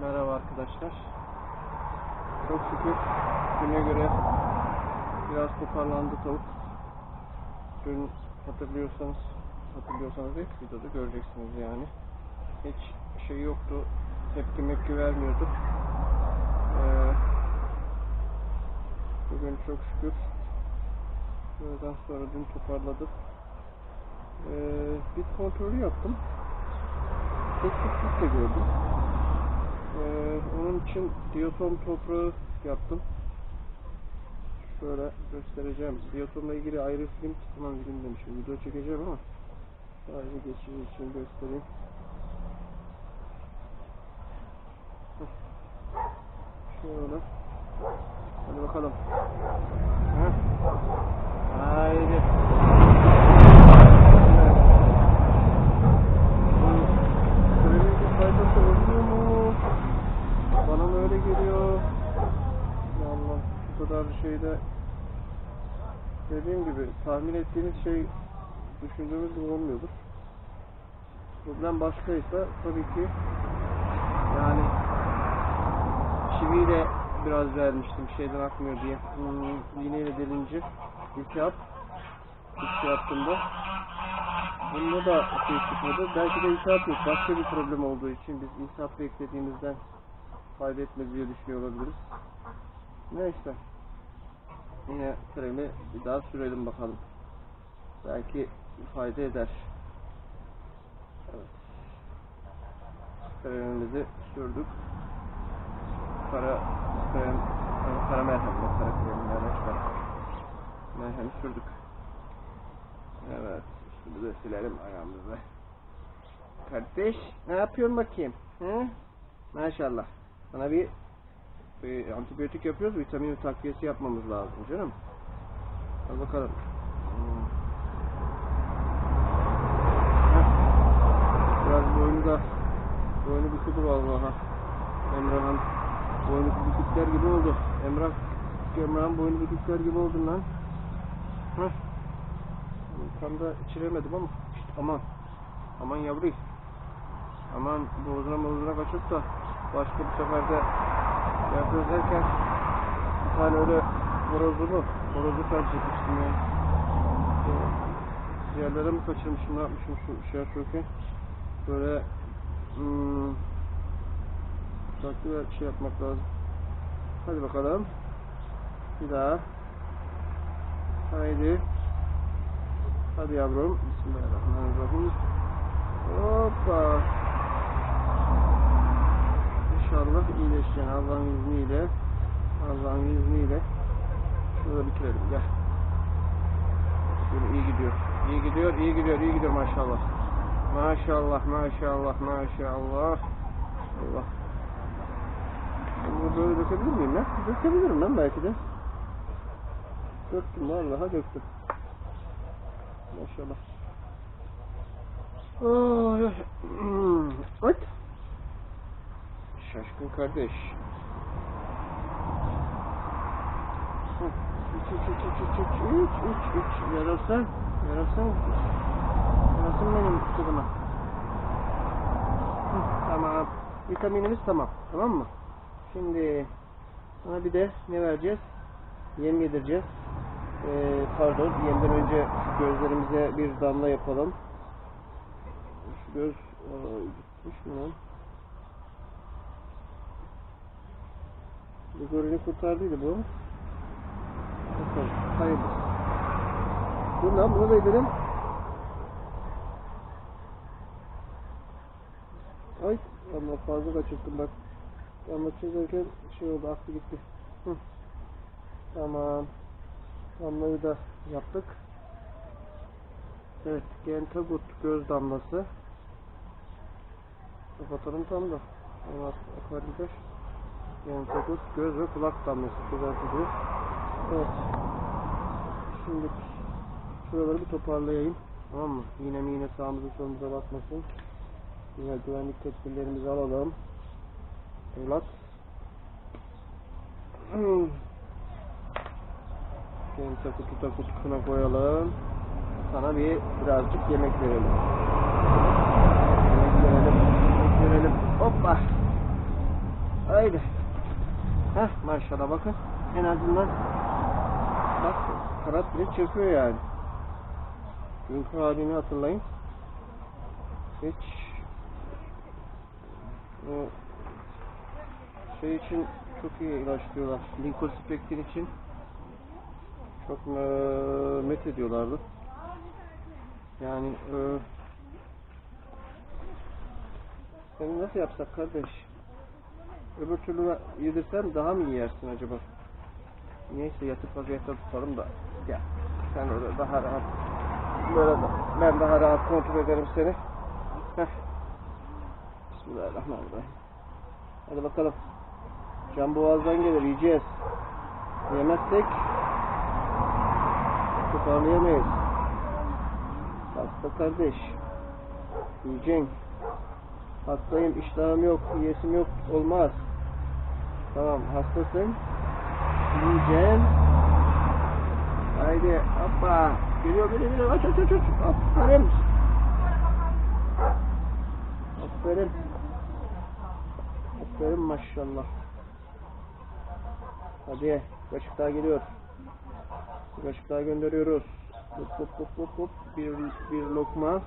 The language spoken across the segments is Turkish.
Merhaba arkadaşlar. Çok şükür güne göre biraz toparlandı tavuk. Dün hatırlıyorsanız, hatırlıyorsanız hep videoda göreceksiniz yani. Hiç şey yoktu, tepki mepki vermiyordu. Ee, bugün çok şükür Buradan sonra dün toparladık. Ee, bit kontrolü yaptım. Eksiklik de gördüm. Ee, onun için diyotom toprağı yaptım. Şöyle göstereceğim. Diyotomla ilgili ayrı film, tamam demişim. Video çekeceğim ama sadece geçici için göstereyim. Şöyle. Hadi bakalım. Heh. Haydi. Kremin bir faydası oluyor mu? Bana mı öyle geliyor? Ya Allah bu kadar şeyde dediğim gibi tahmin ettiğimiz şey düşündüğümüz gibi olmuyordur. Problem başkaysa tabii ki yani çiviyle biraz vermiştim şeyden akmıyor diye. Hmm, iğneyle delince iltihap ilk yaptığımda bunda da şey çıkmadı. Belki de iltihap yok. Başka bir problem olduğu için biz iltihap beklediğimizden fayda etmez diye düşünüyor olabiliriz. Neyse. Yine kremi bir daha sürelim bakalım. Belki fayda eder. Evet. Kremimizi sürdük. Kara krem, kara merhem, yok, kara krem, merhem, merhem sürdük. Evet, şimdi de silelim ayağımızı. Kardeş, ne yapıyorsun bakayım? He? Maşallah. Sana bir, bir antibiyotik yapıyoruz, vitamin takviyesi yapmamız lazım canım. Al bakalım. Hmm. Biraz boynu da, boynu büküdür vallahi. Emrah'ın boynu bükükler gibi oldu. Emrah, Emrah'ın boynu bükükler gibi oldu lan. Heh. Tam da içiremedim ama işte aman aman yavru aman boğazına boğazına kaçıp da başka bir seferde yapıyoruz derken bir tane öyle horozumu horozu tercih etmiştim yani Ee, yerlere mi kaçırmışım ne yapmışım şu şey yapıyorken böyle hmm, bir şey yapmak lazım hadi bakalım bir daha haydi Hadi yavrum. Bismillahirrahmanirrahim. Hoppa. İnşallah iyileşeceksin Allah'ın izniyle. Allah'ın izniyle. Şurada bitirelim gel. Şöyle iyi gidiyor. İyi gidiyor, iyi gidiyor, iyi gidiyor maşallah. Maşallah, maşallah, maşallah. Allah. Bunu böyle dökebilir miyim lan? Dökebilirim lan belki de. Döktüm vallahi döktüm. Maşallah. Ay, ay. Şaşkın kardeş. Üç, üç, üç, üç, üç, üç, üç, üç, üç. Yarasın, yarasın. Yarasın benim. Hı, Tamam. Vitaminimiz tamam. Tamam mı? Şimdi sana bir de ne vereceğiz? Yem yedireceğiz. Ee, pardon, yemden önce gözlerimize bir damla yapalım. Şu göz aa, gitmiş mi lan? Golünü kurtardıydı bu. Bakalım. Hayırdır. Dur lan bunu da edelim. Ay Allah fazla kaçırttım bak. Anlatırken şey oldu aklı gitti. Hı. Tamam. Damlayı da yaptık. Evet. Gentagut göz damlası. Kapatalım tam da. Onlar akvaryum 29 göz ve kulak damlası düzeltici. Evet. Şimdi şuraları bir toparlayayım. Tamam mı? Yine mi yine sağımıza solumuza bakmasın. Güzel güvenlik tedbirlerimizi alalım. Evlat. Kendimize kutu da kutusuna koyalım. Sana bir birazcık yemek verelim. Yemek verelim. Yemek verelim. Hoppa. Haydi. Heh maşallah bakın. En azından bak kanat bile çırpıyor yani. Dünkü halini hatırlayın. Hiç o şey için çok iyi ilaç diyorlar. Lincoln Spectre için çok eee, met ediyorlardı. Yani eee seni nasıl yapsak kardeş? Öbür türlü yedirsem daha mı iyi yersin acaba? Neyse yatıp vaziyette tutalım da. Gel. Sen orada daha rahat. De, ben daha rahat kontrol ederim seni. Heh. Bismillahirrahmanirrahim. Hadi bakalım. Can boğazdan gelir yiyeceğiz. Yemezsek toparlayamayız. Hasta kardeş. Yiyeceksin. Hastayım, iştahım yok, yiyesim yok, olmaz. Tamam, hastasın. Yiyeceksin. Haydi, hoppa. Geliyor, geliyor, geliyor. Aç, aç, aç, aç. Aferin. Aferin. Aferin maşallah. Hadi, kaşık daha geliyor. Bir kaşık daha gönderiyoruz. Hop hop hop hop hop. Bir, bir lokma.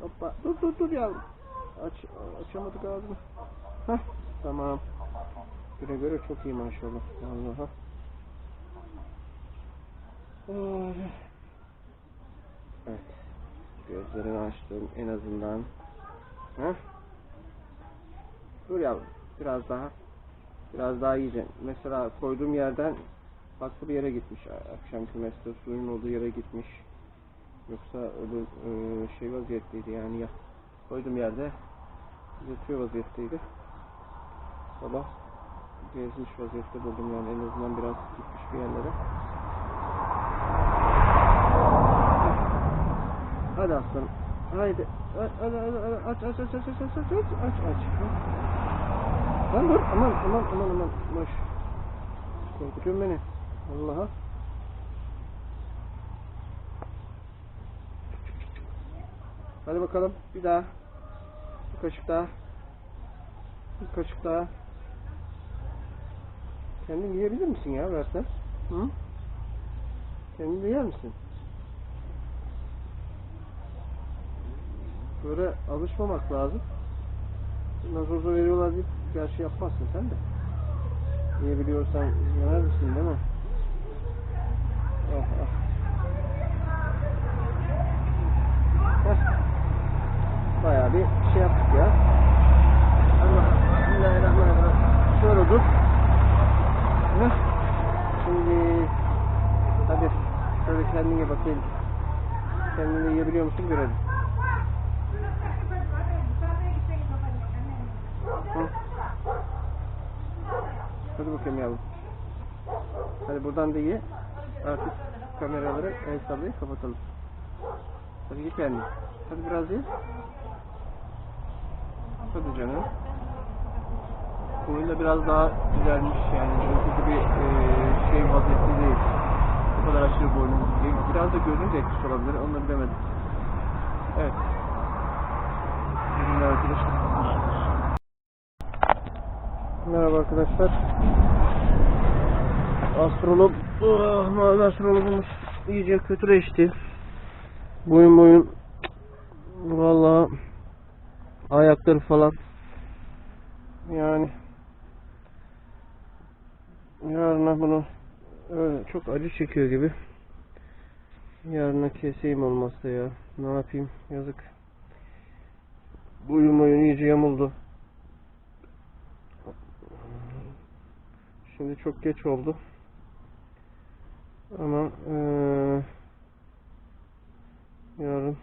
Hoppa. Dur dur dur yavrum. Aç, açamadık ağzını. Hah, tamam. Göre göre çok iyi maşallah. Vallahi. Ay. Evet. Gözlerini açtım en azından. Hah. Dur yavrum. Biraz daha. Biraz daha yiyeceksin. Mesela koyduğum yerden farklı bir yere gitmiş. Akşam kümeste suyun olduğu yere gitmiş. Yoksa öyle e, şey vaziyetteydi yani ya. Koyduğum yerde yatıyor vaziyetteydi. Sabah gezmiş vaziyette buldum yani en azından biraz gitmiş bir yerlere. Hadi aslanım. Haydi. Hadi hadi hadi aç aç aç aç aç aç aç aç aç aç. Lan dur aman aman aman aman. Baş. Korkutuyorsun beni. Allah'a. Hadi bakalım bir daha. Bir kaşık daha. Bir kaşık daha. Kendin yiyebilir misin ya versen? Hı? Kendin de yer misin? Böyle alışmamak lazım. Nasıl olsa veriyorlar deyip gerçi yapmazsın sen de. Yiyebiliyorsan yener misin değil mi? Ah ah. Heh. Bayağı bir şey yaptık ya. Allah Bismillahirrahmanirrahim. Şöyle dur. Heh. Şimdi hadi şöyle kendine bakayım. Kendini yiyebiliyor musun görelim. Hı. Hadi bakayım yavrum. Hadi buradan da ye. Artık kameraları el sallayıp kapatalım. Hadi ye kendini. Hadi biraz ye. Hadi canım. Boyun da biraz daha güzelmiş yani. Önceki gibi eee, şey vaziyette değil. Bu kadar aşırı boynum. E, Biraz da gözün de etkisi olabilir. Da bilemedim. Evet. Ürünler arkadaşlar. Merhaba arkadaşlar. Astrolog, oh, mavi astrologumuz iyice kötüleşti. Boyun boyun vallahi ayakları falan yani yarına bunu çok acı çekiyor gibi. Yarına keseyim olmazsa ya. Ne yapayım? Yazık. Boyun boyun iyice yamuldu. Şimdi çok geç oldu. Ama eee, yarın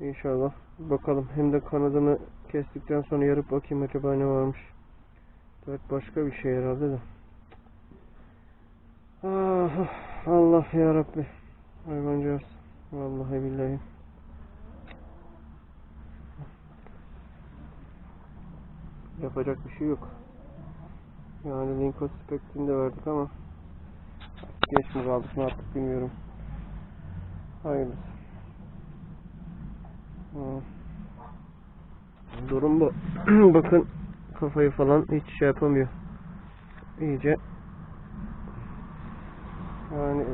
inşallah bakalım. Hem de kanadını kestikten sonra yarıp bakayım acaba ne varmış. Evet başka bir şey herhalde de. Ah, ah, Allah ya Rabbi. Hayvancağız. Vallahi billahi. Yapacak bir şey yok. Yani Lincoln Spectre'ini de verdik ama geç mi kaldık ne yaptık bilmiyorum. Hayırlısı. Ha. Durum bu. Bakın kafayı falan hiç şey yapamıyor. İyice yani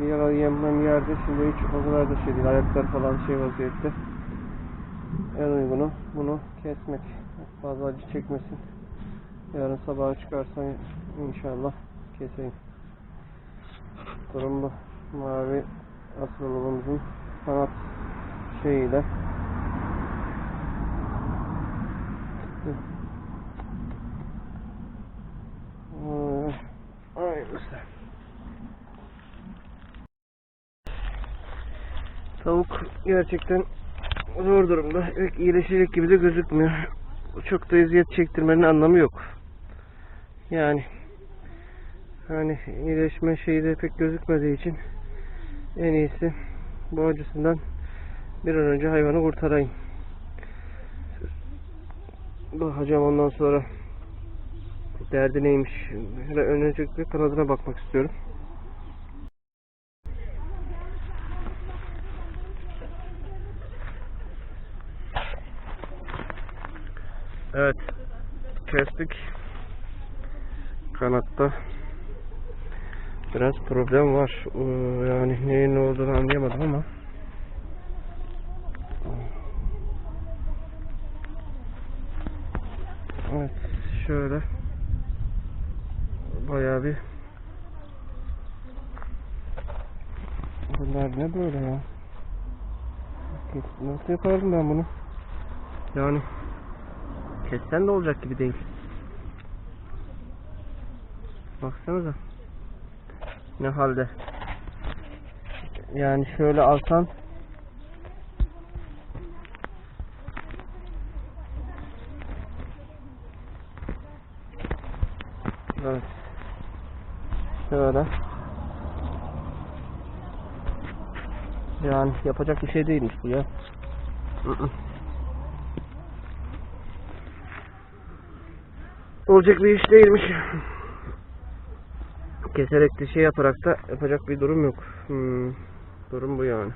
bir ara yemem yerde şimdi hiç o kadar da şey değil. Ayaklar falan şey vaziyette. En uygunu bunu kesmek. Fazla acı çekmesin. Yarın sabaha çıkarsan inşallah keseyim. Durum bu. Mavi babamızın sanat şeyiyle. Ay, Hayırlısı. Tavuk gerçekten zor durumda. Pek iyileşecek gibi de gözükmüyor. Çok da eziyet çektirmenin anlamı yok. Yani hani iyileşme şeyi de pek gözükmediği için en iyisi bu acısından bir an önce hayvanı kurtarayım. Bakacağım ondan sonra derdi neymiş. Öncelikle kanadına bakmak istiyorum. Evet. Kestik. Kanatta biraz problem var. Ee, Yani neyin ne olduğunu anlayamadım ama Evet, şöyle bayağı bir Bunlar ne böyle ya? Nasıl yapardım ben bunu? Yani kessen de olacak gibi değil. Baksanıza. Ne halde. Yani şöyle alsan Evet. Şöyle. Yani yapacak bir şey değilmiş bu ya. Hı hı. Olacak bir iş değilmiş. Keserek de şey yaparak da yapacak bir durum yok. Hmm, durum bu yani.